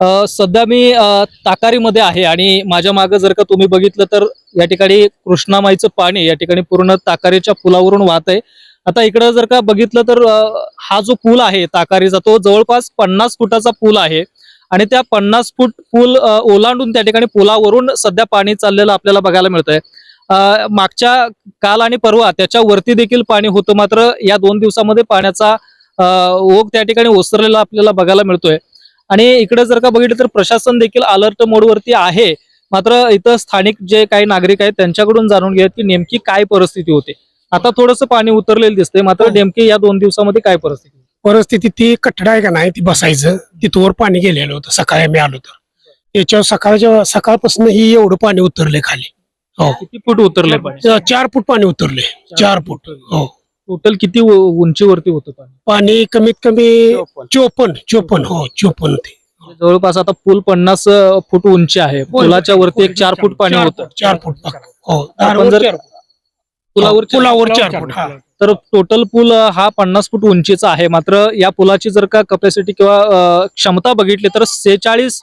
अ, सध्या मी अ, ताकारीमध्ये आहे आणि माझ्या मागे जर का तुम्ही बघितलं तर या ठिकाणी कृष्णामाईचं पाणी या ठिकाणी पूर्ण ताकारीच्या पुलावरून वाहत आहे. आता इकडं जर का बघितलं तर हा जो पूल आहे ताकारीचा तो जवळपास पन्नास फुटाचा पूल आहे आणि त्या पन्नास फूट पूल ओलांडून त्या ठिकाणी पुलावरून सध्या पाणी चाललेलं आपल्याला बघायला मिळतंय. अ, मागच्या काल आणि परवा त्याच्या वरती देखील पाणी होतं मात्र या दोन दिवसामध्ये पाण्याचा अ, ओघ त्या ठिकाणी ओसरलेला आपल्याला बघायला मिळतोय. आणि इकडे जर का बघितलं तर प्रशासन देखील अलर्ट मोडवरती आहे. मात्र इथं स्थानिक जे काही नागरिक आहेत त्यांच्याकडून जाणून घेत की नेमकी काय परिस्थिती होते. आता थोडंसं पाणी उतरलेलं दिसतंय मात्र हो. नेमकी या दोन दिवसामध्ये काय परिस्थिती? परिस्थिती ती कठडा आहे का नाही ती बसायचं. तिथवर पाणी गेलेलं होतं सकाळी आम्ही आलो तर त्याच्यावर सकाळच्या सकाळपासून ही एवढं पाणी उतरले खाली. हो. किती फूट उतरले पाणी? चार फूट पाणी उतरले चार फूट हो. टोटल किती उ- उंचीवरती होतं पाणी? पाणी कमीत कमी चोपन्न. चोपन्न हो चोपन्न ते. म्हणजे जवळपास आता पूल पन्नास अ, फूट उंची आहे. पुलाच्या वरती एक चार फूट पाणी चार होतं. फूट, चार फूट हो. आपण दारावर जर- चार फूट. पुलावर पुलावर चार फूट हा. तर टोटल पूल अ, हा पन्नास फूट उंचीचा आहे. मात्र या पुलाची जर का कपॅसिटी किंवा अ, क्षमता बघितली तर सेहेचाळीस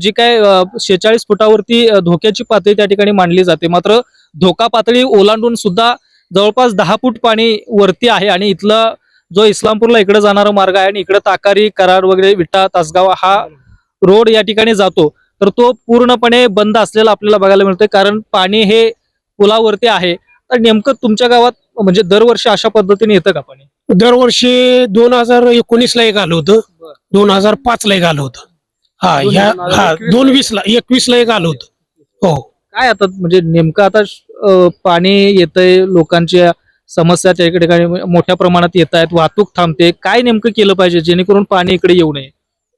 जी काय शेहेचाळीस फुटावरती अ, धोक्याची पातळी त्या ठिकाणी मांडली जाते. मात्र धोका पातळी ओलांडून सुद्धा जवळपास दहा फूट पाणी वरती आहे आणि इथला जो इस्लामपूरला इकडे जाणारा मार्ग आहे आणि इकडे ताकारी कराड वगैरे विटा तासगाव हा रोड या ठिकाणी जातो. तर तो पूर्णपणे बंद असलेला आपल्याला बघायला मिळतोय. कारण पाणी हे पुलावरती आहे. तर नेमकं तुमच्या गावात म्हणजे दरवर्षी अशा पद्धतीने येतं का पाणी? दरवर्षी दोन हजार एकोणीस ला एक आलं होतं. दोन हजार पाच ला एक आलं होतं. हा ह्या हजार हा दोन वीस ला एकवीस ला एक आलं होतं. हो. काय आता म्हणजे नेमकं आता पाणी येतंय लोकांच्या समस्या त्या ठिकाणी मोठ्या प्रमाणात येत आहेत वाहतूक थांबते. काय नेमकं केलं पाहिजे जेणेकरून पाणी इकडे येऊ नये?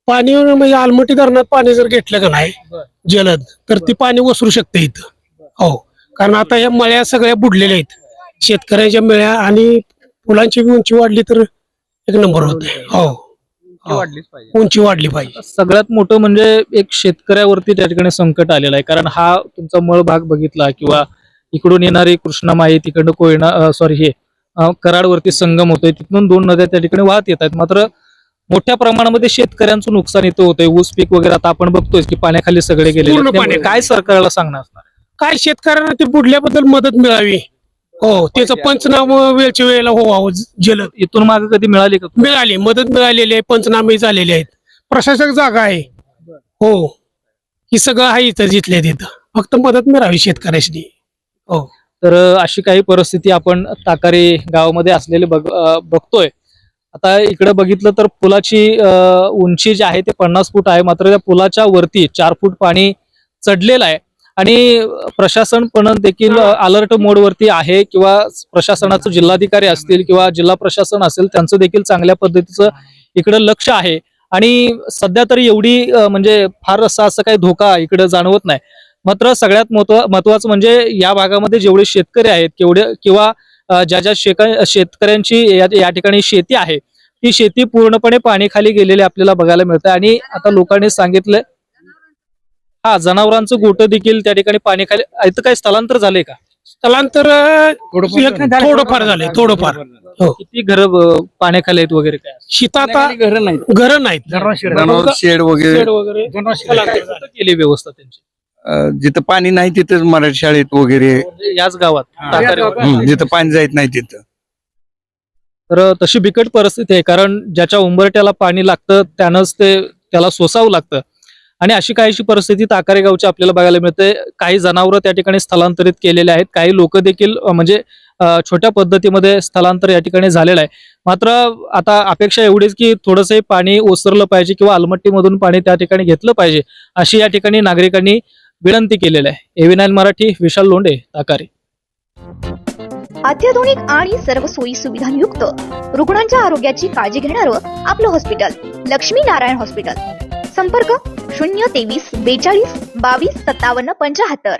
पाणी म्हणजे आलमटी धरणात पाणी जर घेतलं का नाही बर. जलद तर ती पाणी वसरू शकते इथं. हो. कारण आता या मळ्या सगळ्या बुडलेल्या आहेत. शेतकऱ्यांच्या मळ्या आणि फुलांची बी उंची वाढली तर एक नंबर होते. हो. हो. उंची वाढली पाहिजे. सगळ्यात मोठं म्हणजे एक शेतकऱ्यावरती त्या ठिकाणी संकट आलेलं आहे. कारण हा तुमचा मळ भाग बघितला किंवा इकडून येणारी कृष्णामाई तिकडनं कोयना सॉरी हे कराडवरती संगम होतोय. तिथून दोन नद्या त्या ठिकाणी वाहत येत आहेत मात्र मोठ्या प्रमाणामध्ये शेतकऱ्यांचं नुकसान इथं होतंय. ऊस पीक वगैरे आता आपण बघतोय की पाण्याखाली सगळे गेले. काय सरकारला सांगणार? असणार काय शेतकऱ्यांना ते बुडल्याबद्दल मदत मिळावी. हो त्याचं पंचनामा वेळच्या वेळेला हो जलद. इथून मागे कधी मिळाली का? मिळाली मदत मिळालेली आहे पंचनामे झालेले आहेत. प्रशासक जागा आहे. हो. ही सगळं आहे इथं जिथल्या तिथं. फक्त मदत मिळावी शेतकऱ्याशी हो. तर अशी काही परिस्थिती आपण ताकारी गावामध्ये असलेली बघ बघतोय. आता इकडे बघितलं तर पुलाची उंची जी आहे ते पन्नास फूट आहे. मात्र त्या पुलाच्या वरती चार फूट पाणी चढलेलं आहे. आणि प्रशासन पण देखील अलर्ट मोडवरती आहे किंवा प्रशासनाचं जिल्हाधिकारी असतील किंवा जिल्हा प्रशासन असेल त्यांचं देखील चांगल्या पद्धतीचं इकडं लक्ष आहे. आणि सध्या तरी एवढी म्हणजे फार असा असं काही धोका इकडे जाणवत नाही. मात्र सगळ्यात महत्त्व महत्वाचं म्हणजे या भागामध्ये जेवढे शेतकरी आहेत केवढे किंवा ज्या ज्या शेका शेतकऱ्यांची या या ठिकाणी शेती आहे ती शेती पूर्णपणे पाणीखाली गेलेली आपल्याला बघायला मिळते आणि आता लोकांनी सांगितलं हा जनावरांचं गोटं देखील त्या ठिकाणी पाणीखाली इथं काही स्थलांतर झालंय का? स्थलांतर थोडंफार झाले थोडंफार हो. किती घर पाण्याखाली आहेत वगैरे काय? शेतात आता घर नाही घरं नाहीत. जनावर शेड. वगैरे. केली व्यवस्था त्यांची? जिथं पाणी नाही तिथं मराठी शाळेत वगैरे. म्हणजे याच गावात. हं, जिथं पाणी जायत नाही तिथं. तर तशी बिकट परिस्थिती आहे कारण ज्याच्या उंबरट्याला पाणी लागतं त्यानंच ते त्याला सोसावं लागतं. आणि अशी काहीशी परिस्थिती ताकारे गावची आपल्याला बघायला मिळते. काही जनावरं त्या ठिकाणी स्थलांतरित केलेले आहेत. काही लोक देखील अं, म्हणजे अं, छोट्या पद्धतीमध्ये स्थलांतर या ठिकाणी झालेलं आहे. मात्र आता अपेक्षा एवढीच की थोडंसं पाणी ओसरलं पाहिजे किंवा अलमट्टीमधून पाणी त्या ठिकाणी घेतलं पाहिजे अशी या ठिकाणी नागरिकांनी विनंती केलेली आहे. AV nine Marathi Vishal Londhe Takari. अत्याधुनिक आणि सर्व सोयी सुविधांयुक्त रुग्णांच्या आरोग्याची काळजी घेणारं आपलं हॉस्पिटल लक्ष्मी नारायण हॉस्पिटल संपर्क शून्य तेवीस बेचाळीस बावीस सत्तावन्न पंचाहत्तर.